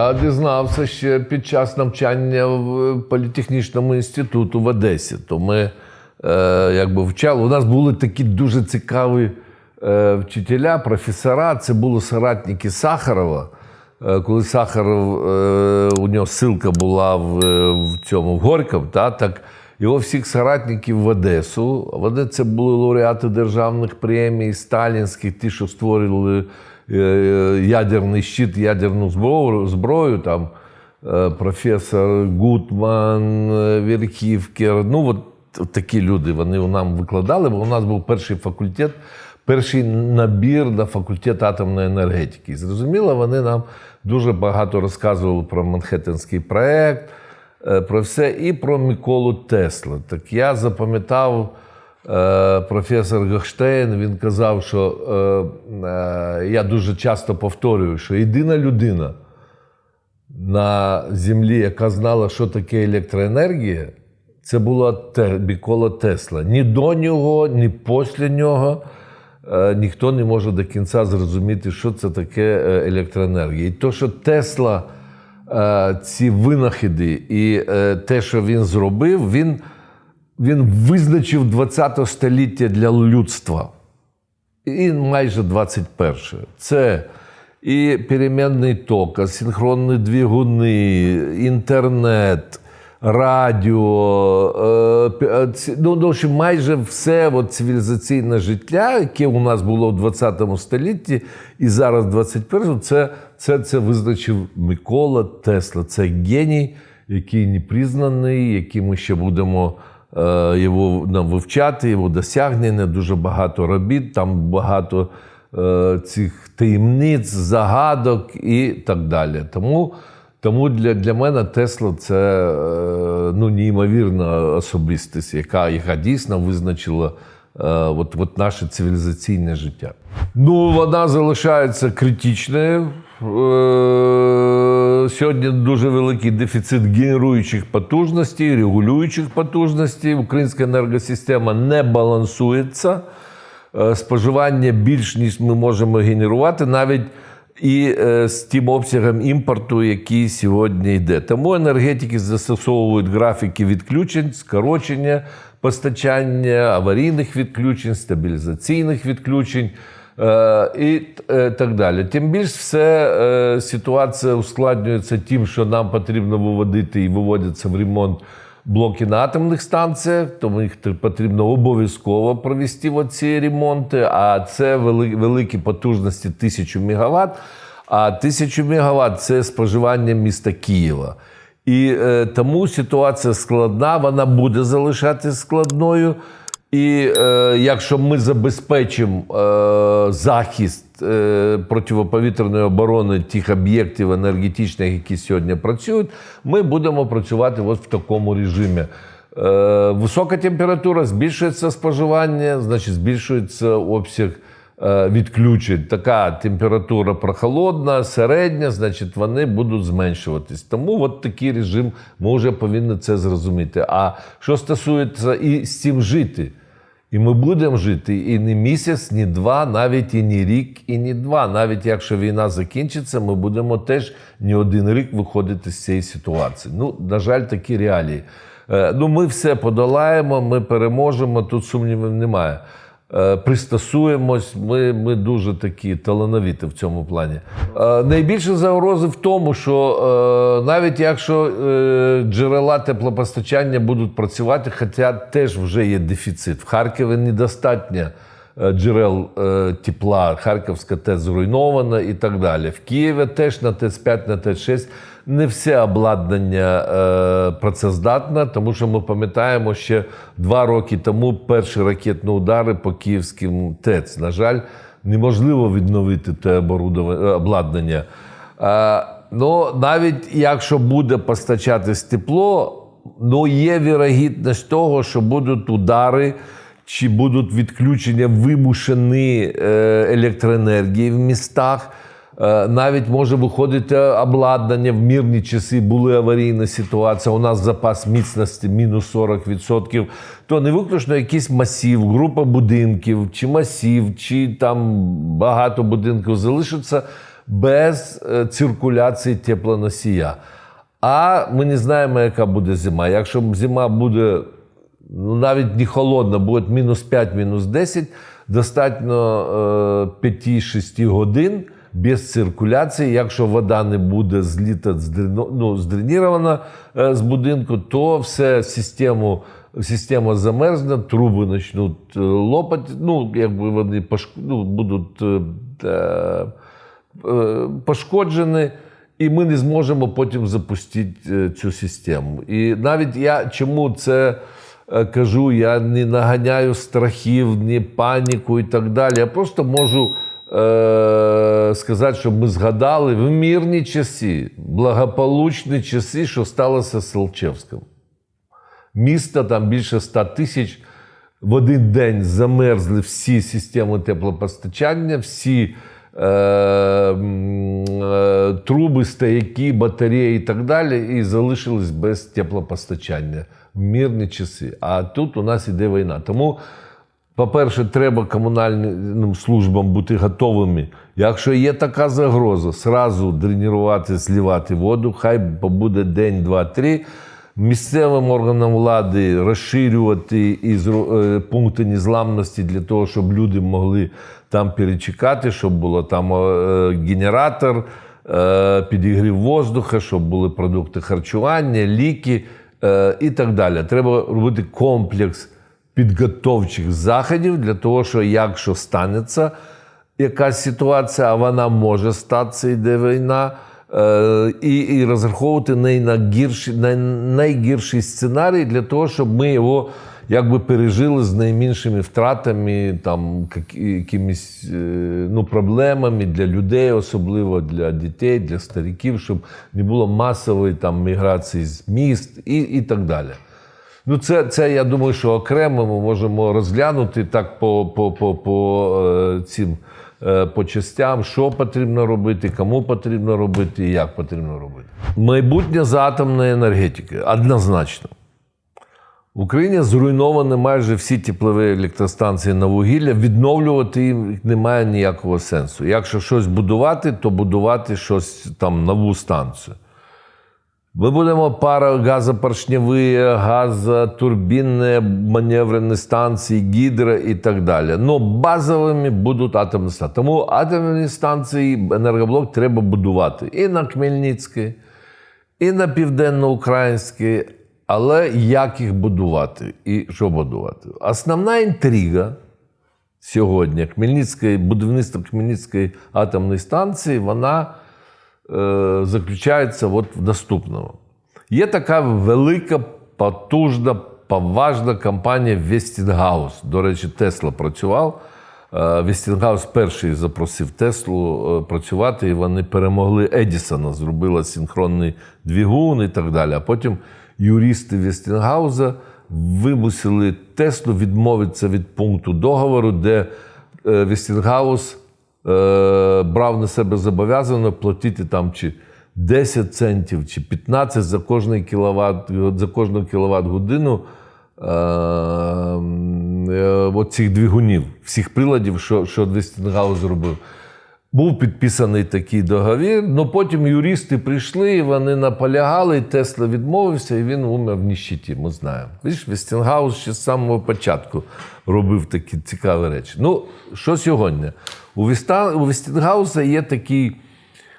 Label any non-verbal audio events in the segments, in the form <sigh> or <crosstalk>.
Я дізнався ще під час навчання в політехнічному інституту в Одесі. То ми е, якби вчали. У нас були такі дуже цікаві е, вчителя, професора. Це були соратники Сахарова. Е, коли Сахаров, е, у нього ссылка була в, в цьому в Горькому, та, так його всіх соратників в Одесу. Вони це були лауреати державних премій, сталінських, ті, що створили ядерний щит, ядерну зброю, зброю там е, професор Гутман, е, Верхівкер. Ну, от, от такі люди вони нам викладали, бо у нас був перший факультет, перший набір на факультет атомної енергетики. Зрозуміло, вони нам дуже багато розказували про Манхеттенський проект, е, про все, і про Миколу Тесла. Так я запам'ятав. Е, Професор Гохштейн він казав, що е, е, я дуже часто повторюю, що єдина людина на землі, яка знала, що таке електроенергія, це була Микола Тесла. Ні до нього, ні після нього ніхто не може до кінця зрозуміти, що це таке електроенергія. І то, що Тесла ці винахіди і те, що він зробив, він, він визначив 20 століття для людства. І майже 21. Це і перемінний ток, синхронні двигуни, інтернет, радіо, е, е, ну, в майже все от, цивілізаційне життя, яке у нас було в 20 столітті і зараз в 21-му, це, це, це визначив Микола Тесла. Це геній, який не признаний, який ми ще будемо його нам вивчати, його досягнення, дуже багато робіт, там багато е, цих таємниць, загадок і так далі. Тому, тому для, для мене Тесла це е, ну, неймовірна особистість, яка, яка дійсно визначила е, от, от наше цивілізаційне життя. Ну, вона залишається критичною. Сьогодні дуже великий дефіцит генеруючих потужностей, регулюючих потужностей. Українська енергосистема не балансується. Е, Споживання більш ніж ми можемо генерувати, навіть і е, з тим обсягом імпорту, який сьогодні йде. Тому енергетики застосовують графіки відключень, скорочення постачання, аварійних відключень, стабілізаційних відключень. Е, І е, так далі. Тим більш все е, ситуація ускладнюється тим, що нам потрібно виводити і виводяться в ремонт блоки на атомних станціях, тому їх потрібно обов'язково провести оці ремонти. А це великі потужності 1000 МВт. А 1000 МВт – це споживання міста Києва. І е, тому ситуація складна, вона буде залишатися складною. І е, якщо ми забезпечимо е, захист е, протиповітряної оборони тих об'єктів енергетичних, які сьогодні працюють, ми будемо працювати ось в такому режимі. Е, висока температура, збільшується споживання, значить збільшується обсяг е, відключень. Така температура прохолодна, середня, значить вони будуть зменшуватись. Тому от такий режим ми вже повинні це зрозуміти. А що стосується і з цим жити? І ми будемо жити і не місяць, ні два, навіть і ні рік, і ні два. Навіть якщо війна закінчиться, ми будемо теж ні один рік виходити з цієї ситуації. Ну, на жаль, такі реалії. Е, Ну, ми все подолаємо, ми переможемо, тут сумнівів немає. Е, Пристосуємось, ми, ми дуже такі талановіті в цьому плані. Е, Найбільше загрози в тому, що е, навіть якщо джерела теплопостачання будуть працювати, хоча теж вже є дефіцит. В Харкові недостатньо джерел е, тепла, Харківська ТЕЦ зруйнована і так далі. В Києві теж на ТЕЦ-5, на ТЕЦ-6 не все обладнання е, працездатне, тому що ми пам'ятаємо, ще два роки тому перші ракетні удари по київським ТЕЦ. На жаль, неможливо відновити те е, обладнання. Е, ну, навіть якщо буде постачатись тепло, ну є вірогідність того, що будуть удари. Чи будуть відключення вимушені е, електроенергії в містах? Е, Навіть може виходити обладнання в мирні часи, були аварійні ситуації. У нас запас міцності мінус 40%. То не виключно якийсь масів, група будинків, чи масів, чи там багато будинків залишиться без е, циркуляції теплоносія. А ми не знаємо, яка буде зима. Якщо зима буде ну, навіть не холодна, буде мінус 5, мінус 10, достатньо е, 5-6 годин без циркуляції. Якщо вода не буде зліта, ну, здренірована е, з будинку, то все систему, система замерзне, труби почнуть е, лопати, ну, якби вони пошк... ну, будуть е, е, е, пошкоджені. І ми не зможемо потім запустити е, цю систему. І навіть я чому це е, кажу, я не наганяю страхів, ні паніку і так далі. Я просто можу е, сказати, щоб ми згадали в мирні часи, благополучні часи, що сталося з Солчевським. Місто там більше 100 тисяч. В один день замерзли всі системи теплопостачання, всі е, е, труби, стояки, батареї і так далі, і залишились без теплопостачання мирні часи. А тут у нас іде війна. Тому, по-перше, треба комунальним службам бути готовими. Якщо є така загроза, сразу дренувати, зливати воду, хай побуде день, два, три місцевим органам влади розширювати і е, пункти незламності для того, щоб люди могли там перечекати, щоб було там е, генератор, е, підігрів воздуха, щоб були продукти харчування, ліки і так далі. Треба робити комплекс підготовчих заходів для того, що якщо станеться якась ситуація, а вона може статися, йде війна, е, і, і розраховувати найгірший, найгірший сценарій для того, щоб ми його якби пережили з найменшими втратами, там, якимись е, ну, проблемами для людей, особливо для дітей, для стариків, щоб не було масової там, міграції з міст і, і так далі. Ну, це, це я думаю, що окремо ми можемо розглянути так по, по, по, по е, цим е, по частям, що потрібно робити, кому потрібно робити і як потрібно робити. Майбутнє за атомної енергетики однозначно. В Україні зруйновані майже всі теплові електростанції на вугілля. Відновлювати їм немає ніякого сенсу. Якщо щось будувати, то будувати щось там нову станцію. Ми будемо парогазопоршневі, газотурбінні маневрені станції, гідро і так далі. Ну, базовими будуть атомні станції. Тому атомні станції, енергоблок треба будувати і на Хмельницькій, і на Південно-Українській. Але як їх будувати і що будувати? Основна інтрига сьогодні Хмельницької, будівництво Хмельницької атомної станції, вона е, заключається от в наступному. Є така велика, потужна, поважна компанія Westinghouse. До речі, Тесла працював. Westinghouse перший запросив Теслу е, працювати, і вони перемогли Едісона, зробили синхронний двигун і так далі. А потім юристи Вестінгауза вимусили Теслу відмовитися від пункту договору, де е, Вестінгаус е, брав на себе зобов'язано платити там чи 10 центів, чи 15 за кожний кіловат, за кожну кіловат годину е, е, цих двигунів, всіх приладів, що, що Вестінгаус зробив. Був підписаний такий договір, але потім юристи прийшли, і вони наполягали, і Тесла відмовився, і він умер в ніщиті, ми знаємо. Бачиш, Вестінгаус ще з самого початку робив такі цікаві речі. Ну, що сьогодні? У, Вестінгауса є такий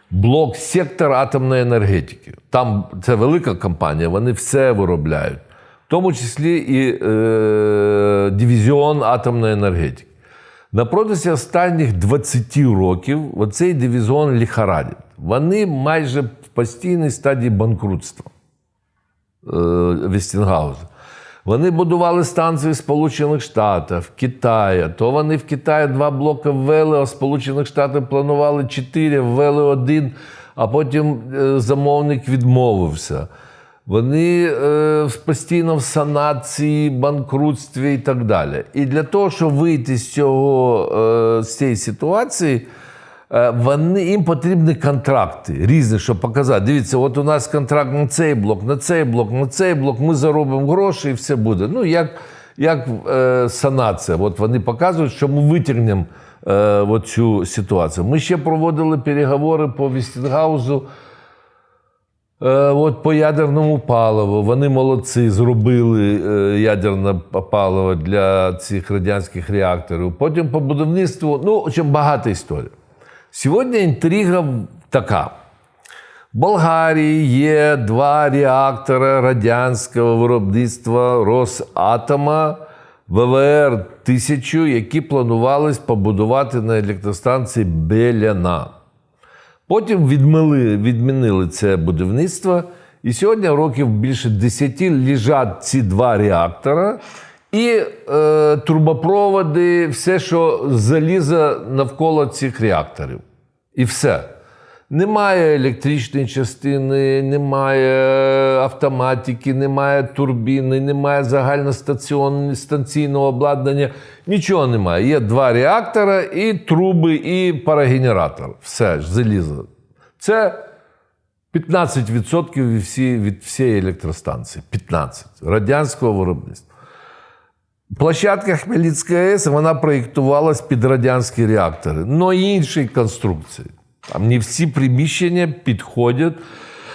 блок, сектор атомної енергетики. Там це велика компанія, вони все виробляють, в тому числі і е... дивізіон атомної енергетики. На протязі останніх 20 років оцей дивізіон ліхарадить. Вони майже в постійній стадії банкрутства е, Вестінгауза. Вони будували станції в Сполучених Штатах, Китаї. То вони в Китаї два блоки ввели, а Сполучених Штатах планували чотири, ввели один, а потім е, замовник відмовився. Вони е, постійно в санації, банкрутстві і так далі. І для того, щоб вийти з цього е, з цієї ситуації, е, вони, їм потрібні контракти різні, щоб показати. Дивіться, от у нас контракт на цей блок, на цей блок, на цей блок. Ми заробимо гроші і все буде. Ну, як, як е, санація. От вони показують, що ми витягнемо е, оцю ситуацію. Ми ще проводили переговори по Вестінгаузу. Е, От по ядерному паливу вони молодці, зробили е, ядерне паливо для цих радянських реакторів. Потім по будівництву, ну, общем, багата історія. Сьогодні інтрига така. В Болгарії є два реактори радянського виробництва Росатома ВВР 1000, які планувались побудувати на електростанції Беляна. Потім відмили, відмінили це будівництво. І сьогодні років більше 10 лежать ці два реактора. І е, трубопроводи, все, що залізе навколо цих реакторів. І все. Немає електричної частини, немає автоматики, немає турбіни, немає загальностанційного обладнання. Нічого немає. Є два реактора, і труби, і парогенератор. Все ж, залізо. Це 15% від, всі, від всієї електростанції. 15 радянського виробництва. Площадка Хмельницької АЕС вона проєктувалась під радянські реактори, але іншої конструкції. Там не всі приміщення підходять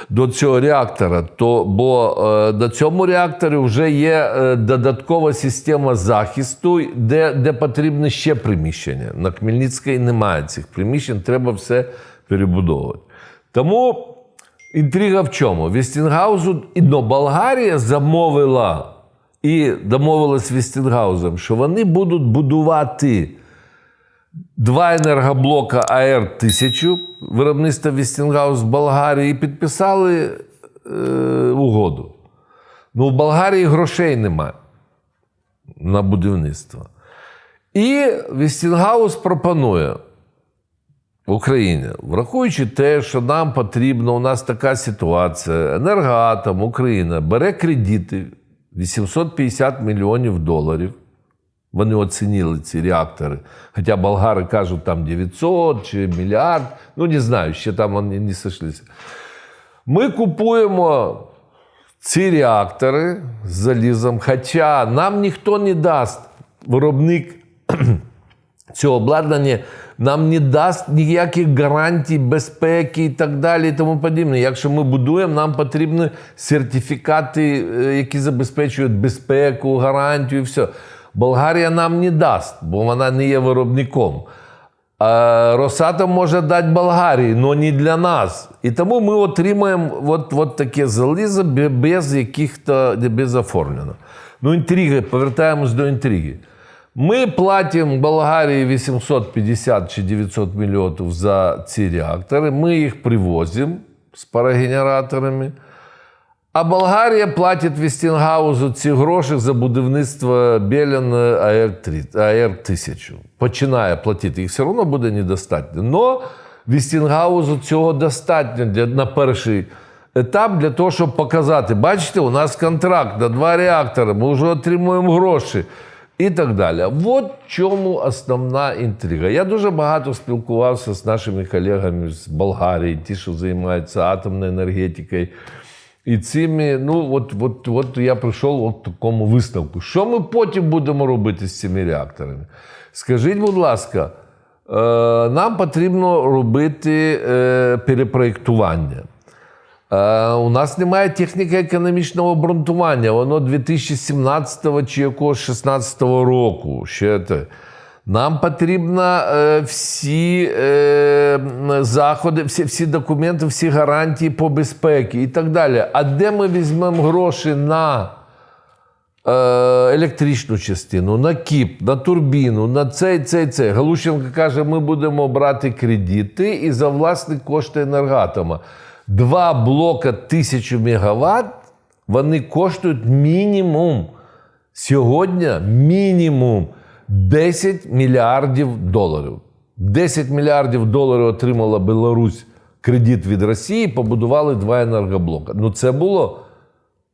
до цього реактора. То, бо е, на цьому реакторі вже є е, додаткова система захисту, де, де потрібне ще приміщення. На Хмельницькій немає цих приміщень, треба все перебудовувати. Тому інтрига в чому? Вестінгаузу і ну, Болгарія замовила і домовилась з Вестінгаузом, що вони будуть будувати два енергоблока АР-1000 виробництва Вестінгаус в Болгарії підписали е, угоду. Ну, в Болгарії грошей немає на будівництво. І Вестінгаус пропонує Україні, враховуючи те, що нам потрібно, у нас така ситуація, енергоатом Україна бере кредити 850 мільйонів доларів. Вони оцінили ці реактори. Хоча болгари кажуть, там 900 чи мільярд. Ну, не знаю, ще там вони не сошлися. Ми купуємо ці реактори з залізом, хоча нам ніхто не дасть виробник <clears throat> цього обладнання нам не дасть ніяких гарантій безпеки і так далі, і тому подібне. Якщо ми будуємо, нам потрібні сертифікати, е, які забезпечують безпеку, гарантію і все. Болгарія нам не дасть, бо вона не є виробником. А Росатом може дати Болгарії, але не для нас. І тому ми отримаємо от, от таке залізо без яких-то без оформлено. Ну, інтриги, повертаємось до інтриги. Ми платимо Болгарії 850 чи 900 мільйонів за ці реактори. Ми їх привозимо з парогенераторами. А Болгарія платить Вестінгаузу ці гроші за будівництво Беляна АР-1000. Починає платити. Їх все одно буде недостатньо. Но Вестінгаузу цього достатньо для, на перший етап для того, щоб показати, бачите, у нас контракт на два реактори, ми вже отримуємо гроші. І так далі. От в чому основна інтрига. Я дуже багато спілкувався з нашими колегами з Болгарії, ті, що займаються атомною енергетикою. І цими, ну от от, от я прийшов от такому висновку. Що ми потім будемо робити з цими реакторами? Скажіть, будь ласка, е, нам потрібно робити е, перепроєктування. Е, у нас немає техніки економічного обґрунтування. Воно 2017 чи якогось 16 року. Ще те. Нам потрібно е, всі е, заходи, всі, всі документи, всі гарантії по безпеці і так далі. А де ми візьмемо гроші на е, електричну частину, на КІП, на турбіну, на цей, цей, цей? Галущенко каже, ми будемо брати кредити і за власні кошти енергатома. Два блока 1000 мегаватт, вони коштують мінімум. Сьогодні мінімум 10 мільярдів доларів. 10 мільярдів доларів отримала Білорусь кредит від Росії, побудували два енергоблока. Ну це було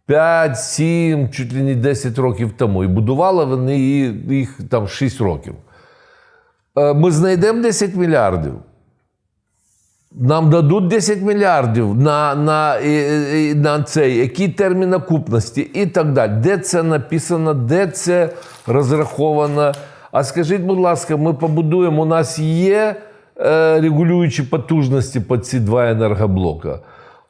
5, 7, чуть ли не 10 років тому. І будували вони їх там 6 років. Е, Ми знайдемо 10 мільярдів. Нам дадуть 10 мільярдів на на, на цей, який термін окупності і так далі. Де це написано, де це розраховано? А скажіть, будь ласка, ми побудуємо, у нас є е, регулюючі потужності по ці два енергоблока.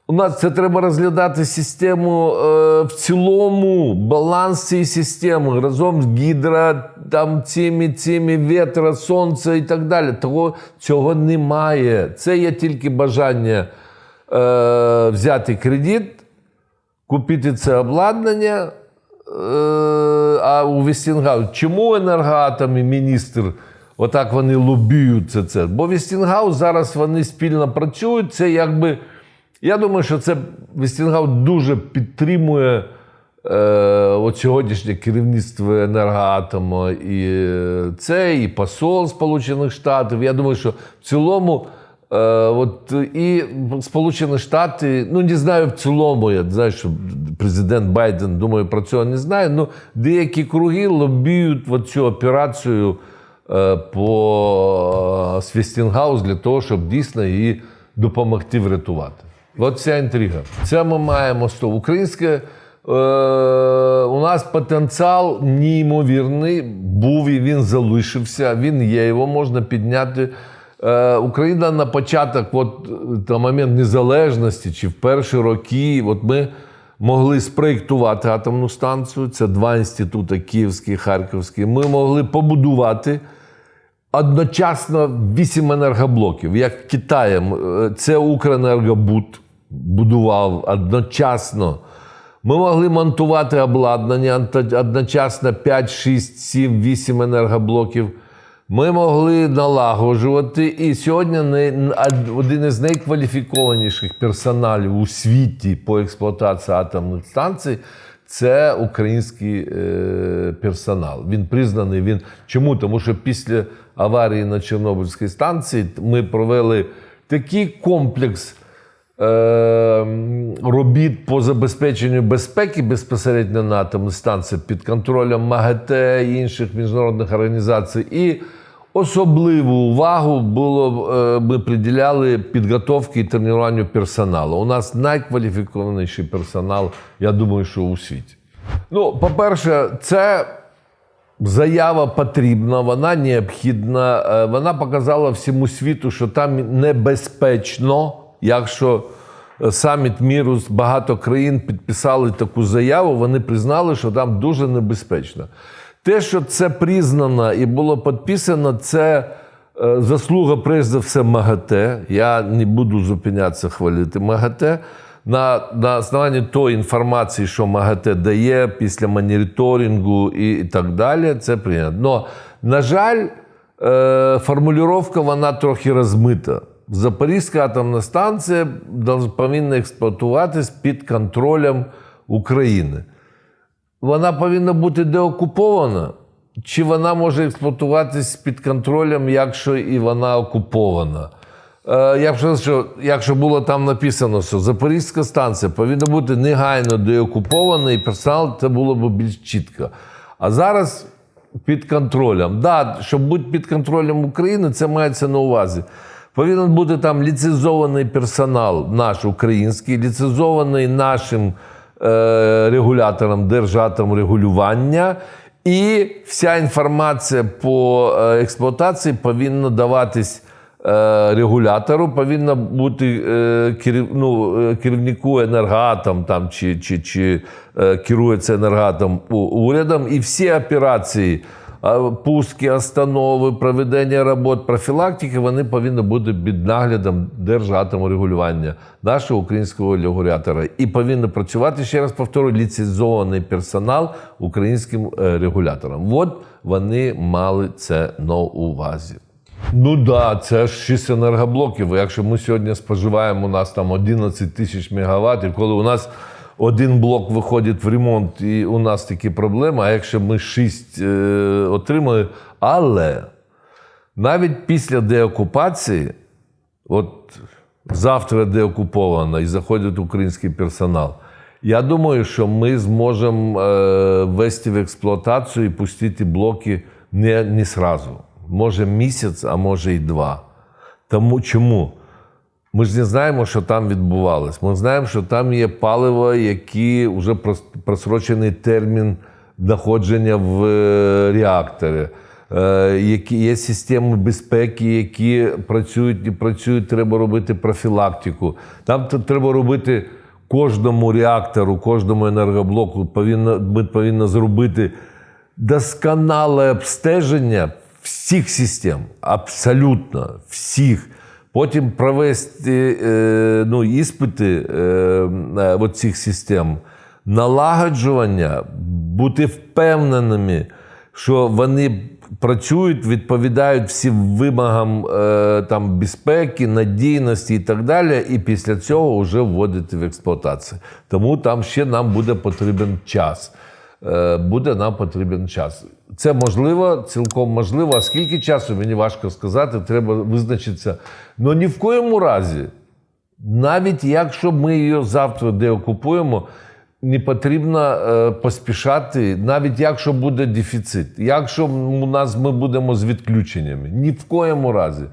У нас це треба розглядати систему е, в цілому, баланс цієї системи разом з гідро, там цими, цими вітра, сонце і так далі. Того цього немає. Це є тільки бажання е, взяти кредит, купити це обладнання. Е, а у Вестінгаус, чому енергоатом і міністр отак вони лобіють це? Бо Вестінгаус зараз вони спільно працюють. Це якби. Я думаю, що це Вестінгаус дуже підтримує е, от сьогоднішнє керівництво енергоатому. І е, це, і посол Сполучених Штатів. Я думаю, що в цілому. Е, от і Сполучені Штати, ну не знаю в цілому, я знаю, що президент Байден, думаю, про цього не знає. Ну деякі круги лобіють от цю операцію е, по Свістінгаус для того, щоб дійсно її допомогти врятувати. От вся інтрига. Це ми маємо з того. Українське е, у нас потенціал неймовірний, був і він залишився. Він є, його можна підняти. Е, Україна на початок, от на момент незалежності чи в перші роки, от ми могли спроєктувати атомну станцію. Це два інститути Київський, Харківський. Ми могли побудувати одночасно вісім енергоблоків. Як Китаєм, е, це Укренергобуд будував одночасно. Ми могли монтувати обладнання одночасно 5, 6, 7, 8 енергоблоків. Ми могли налагоджувати. І сьогодні один із найкваліфікованіших персоналів у світі по експлуатації атомних станцій це український е, персонал. Він признаний. Він чому? Тому що після аварії на Чорнобильській станції ми провели такий комплекс. Е, робіт по забезпеченню безпеки безпосередньо на атомній станції під контролем МАГАТЕ і інших міжнародних організацій. І особливу увагу було е, ми приділяли підготовці і тренуванню персоналу. У нас найкваліфікованіший персонал, я думаю, що у світі. Ну, по-перше, це. Заява потрібна, вона необхідна. Е, вона показала всьому світу, що там небезпечно. Якщо саміт міру з багато країн підписали таку заяву, вони признали, що там дуже небезпечно. Те, що це признано і було підписано, це е, заслуга, прежде за все, МАГАТЕ. Я не буду зупинятися хвалити МАГАТЕ. На на основанні тої інформації, що МАГАТЕ дає після моніторингу і, і так далі, це прийнято. Но, на жаль, е, формулювання вона трохи розмита. Запорізька атомна станція повинна експлуатуватись під контролем України. Вона повинна бути деокупована, чи вона може експлуатуватись під контролем, якщо і вона окупована. Е, я б сказав, що якщо було там написано, що Запорізька станція повинна бути негайно деокупована, і персонал, це було б більш чітко. А зараз під контролем. Да, щоб бути під контролем України, це мається на увазі. Повинен бути там ліцензований персонал, наш український, ліцензований нашим е, регулятором, держатом регулювання. І вся інформація по е, експлуатації повинна даватись е, регулятору, повинна бути е, ну, керівнику енергатом там, чи чи, чи керується енергатом урядом. І всі операції пуски, останови, проведення робот, профілактики, вони повинні бути під наглядом держатоморегулювання нашого українського регулятора. І повинні працювати, ще раз повторюю, ліцензований персонал українським е, регулятором. От вони мали це на увазі. Ну да, це ж 6 енергоблоків. Якщо ми сьогодні споживаємо у нас там 11 тисяч мегаватт, коли у нас один блок виходить в ремонт, і у нас такі проблеми, а якщо ми шість е, отримали. Але навіть після деокупації, от завтра деокуповано і заходить український персонал, я думаю, що ми зможемо е, ввести в експлуатацію і пустити блоки не, не сразу. Може місяць, а може і два. Тому чому? Ми ж не знаємо, що там відбувалось. Ми знаємо, що там є паливо, які вже просрочений термін знаходження в е, реакторі. е, які є системи безпеки, які працюють і працюють, треба робити профілактику. Там треба робити кожному реактору, кожному енергоблоку повинно, ми повинні зробити досконале обстеження всіх систем, абсолютно всіх. Потім провести е, ну, іспити е, е, цих систем, налагоджування, бути впевненими, що вони працюють, відповідають всім вимогам там, безпеки, надійності і так далі, і після цього вже вводити в експлуатацію. Тому там ще нам буде потрібен час. Е, буде нам потрібен час. Це можливо, цілком можливо. А скільки часу мені важко сказати, треба визначитися. Ну ні в коєму разі, навіть якщо ми її завтра деокупуємо, не потрібно е, поспішати, навіть якщо буде дефіцит, якщо у нас ми будемо з відключеннями, ні в коєму разі.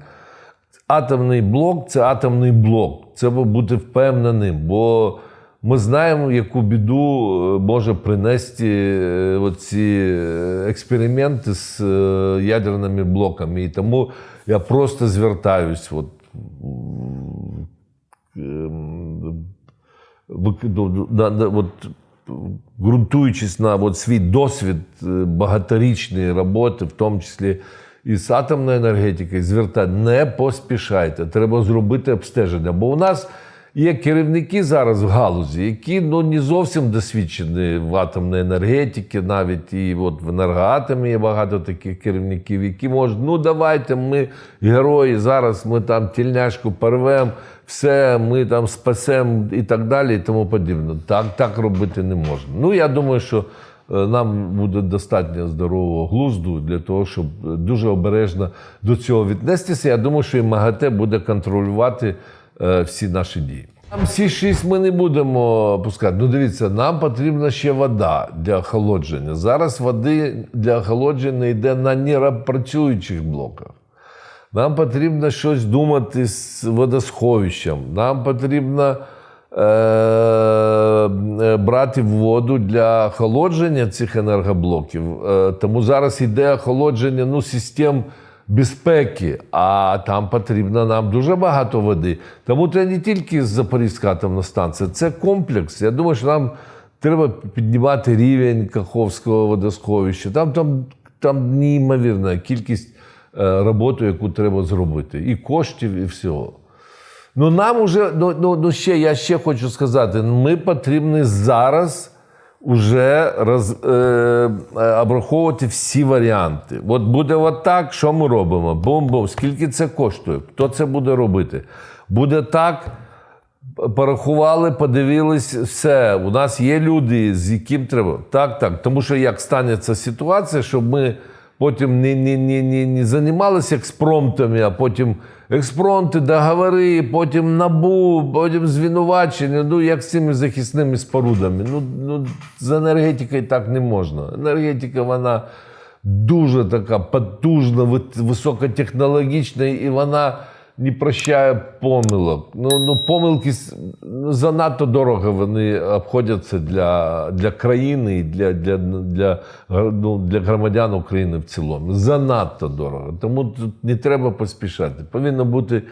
Атомний блок це атомний блок. Це бути впевненим, бо ми знаємо, яку біду е, може принести е, оці е, експерименти з ядерними блоками. І тому я просто звертаюсь. От, ем, от, ґрунтуючись на от свій досвід багаторічної роботи, в тому числі і з атомною енергетикою, звертати, не поспішайте. Треба зробити обстеження. Бо у нас є керівники зараз в галузі, які ну, не зовсім досвідчені в атомній енергетиці, навіть і от в енергоатомі є багато таких керівників, які можуть, ну давайте ми герої, зараз ми там тільняшку порвемо, все, ми там спасемо і так далі, і тому подібне. Так, так робити не можна. Ну, я думаю, що е, нам буде достатньо здорового глузду для того, щоб дуже обережно до цього віднестися. Я думаю, що і МАГАТЕ буде контролювати всі наші дії. Там всі шість ми не будемо пускати. Ну, дивіться, нам потрібна ще вода для охолодження. Зараз води для охолодження йде на нерапрацюючих блоках. Нам потрібно щось думати з водосховищем. Нам потрібно е, е, брати воду для охолодження цих енергоблоків. Е, тому зараз йде охолодження ну, систем безпеки, а там потрібно нам дуже багато води. Тому це не тільки Запорізька атомна станція, це комплекс. Я думаю, що нам треба піднімати рівень Каховського водосховища. Там, там, там неймовірна кількість е, роботи, яку треба зробити, і коштів, і всього. Ну нам уже, ну, ну, ну ще я ще хочу сказати: ми потрібні зараз уже роз, е, е, обраховувати всі варіанти. От буде от так, що ми робимо? Бум-бум, скільки це коштує? Хто це буде робити? Буде так. Порахували, подивились, все. У нас є люди, з яким треба. Так, так. Тому що як станеться ситуація, щоб ми потім не, не, не, не, не займалися експромтами, а потім експромти, договори, потім набу, потім звинувачення. Ну, як з цими захисними спорудами. Ну, ну, з енергетикою так не можна. Енергетика, вона дуже така потужна, високотехнологічна, і вона не прощає помилок. Ну, ну помилки ну, занадто дорого вони обходяться для, для країни і для, для, для, ну, для громадян України в цілому. Занадто дорого. Тому тут не треба поспішати. Повинно бути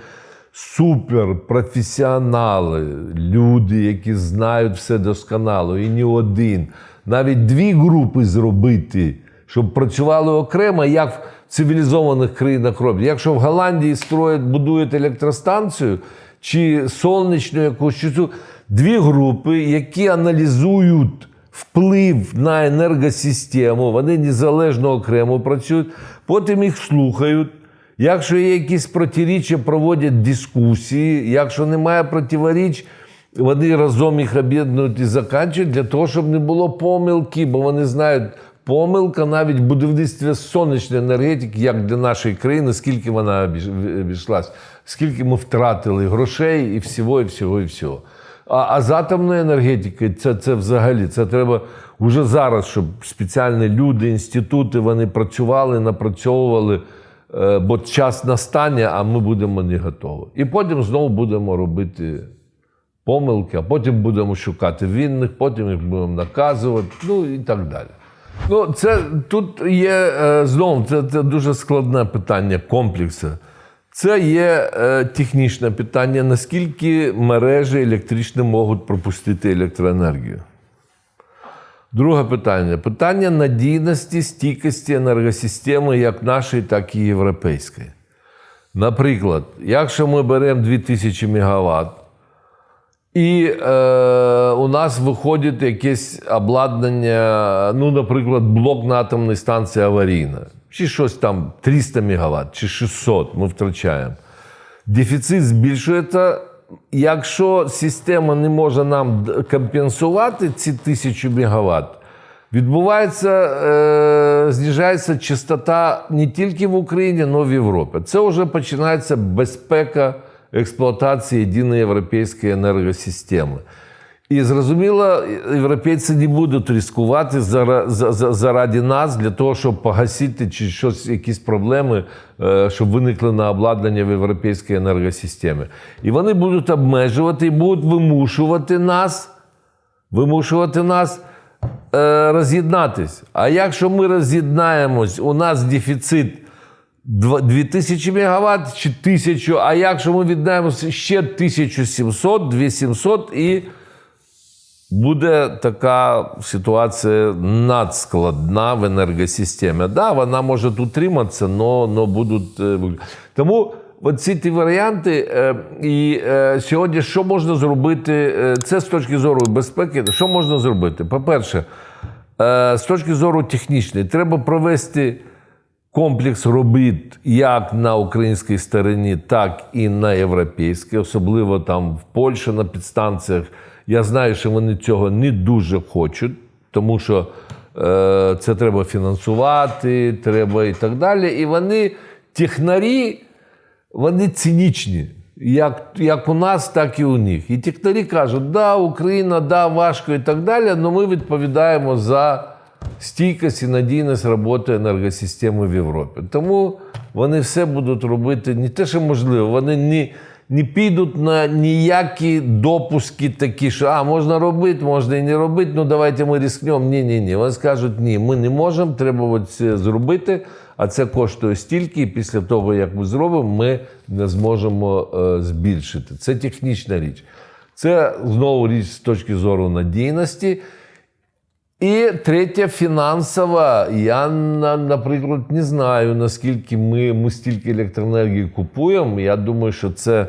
суперпрофесіонали, люди, які знають все досконало, і не один. Навіть дві групи зробити, щоб працювали окремо, як цивілізованих країнах роблять. Якщо в Голландії строять, будують електростанцію чи сонячну якусь цю, дві групи, які аналізують вплив на енергосистему, вони незалежно окремо працюють, потім їх слухають. Якщо є якісь протиріччя, проводять дискусії. Якщо немає противоріч, вони разом їх об'єднують і заканчують для того, щоб не було помилки, бо вони знають, помилка навіть в сонячної енергетики, як для нашої країни, скільки вона обійшлась, скільки ми втратили грошей і всього, і всього, і всього. А, а з атомною енергетикою це, це взагалі це треба вже зараз, щоб спеціальні люди, інститути вони працювали, напрацьовували, е, бо час настане, а ми будемо не готові. І потім знову будемо робити помилки, а потім будемо шукати винних, потім їх будемо наказувати, ну і так далі. Ну, це тут є е, знову це, це дуже складне питання комплексу. Це є е, технічне питання, наскільки мережі електричні можуть пропустити електроенергію. Друге питання питання надійності, стійкості енергосистеми як нашої, так і європейської. Наприклад, якщо ми беремо 2000 МВт, і е, у нас виходить якесь обладнання, ну, наприклад, блок на атомній станції аварійна, чи щось там 300 МВт, чи 600 ми втрачаємо. Дефіцит збільшується. Якщо система не може нам компенсувати ці 1000 МВт, відбувається, е, знижається частота не тільки в Україні, але й в Європі. Це вже починається безпека експлуатації єдиної європейської енергосистеми. І зрозуміло, європейці не будуть ризикувати зара- за- за- заради нас для того, щоб погасити чи щось, якісь проблеми, щоб виникли на обладнання в європейській енергосистемі. І вони будуть обмежувати і будуть вимушувати нас, вимушувати нас е, роз'єднатись. А якщо ми роз'єднаємось, у нас дефіцит 2000 МВт чи 1000, а якщо ми віддаємося ще 1700, 2700 і буде така ситуація надскладна в енергосистемі. Да, вона може утриматися, але будуть. е, Тому оці ті варіанти. е, І е, сьогодні що можна зробити? Це з точки зору безпеки. Що можна зробити? По-перше, з точки зору технічної, треба провести комплекс робіт як на українській стороні, так і на європейській, особливо там в Польщі на підстанціях. Я знаю, що вони цього не дуже хочуть, тому що е, це треба фінансувати, треба і так далі. І вони, технарі, вони цинічні. Як, як у нас, так і у них. І технарі кажуть, да, Україна, да, важко і так далі, але ми відповідаємо за стійкість і надійність роботи енергосистеми в Європі. Тому вони все будуть робити не те, що можливо, вони не, не підуть на ніякі допуски такі, що а, можна робити, можна і не робити, ну давайте ми рискнемо. Ні, ні, ні. Вони скажуть, ні, ми не можемо, треба це зробити, а це коштує стільки, і після того, як ми зробимо, ми не зможемо е, збільшити. Це технічна річ. Це знову річ з точки зору надійності. І третя фінансова. Я, наприклад, не знаю, наскільки ми, ми стільки електроенергії купуємо. Я думаю, що це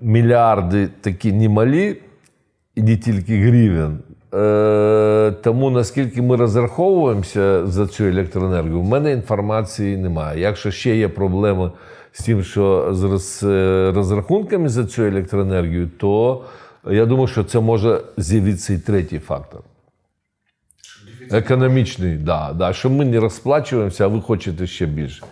мільярди такі немалі, і не тільки гривень. Е, тому наскільки ми розраховуємося за цю електроенергію, в мене інформації немає. Якщо ще є проблеми з тим, що з е, розрахунками за цю електроенергію, то я думаю, що це може з'явитися і третій фактор. Економічний, да, да, що ми не розплачуємося, а ви хочете ще більше.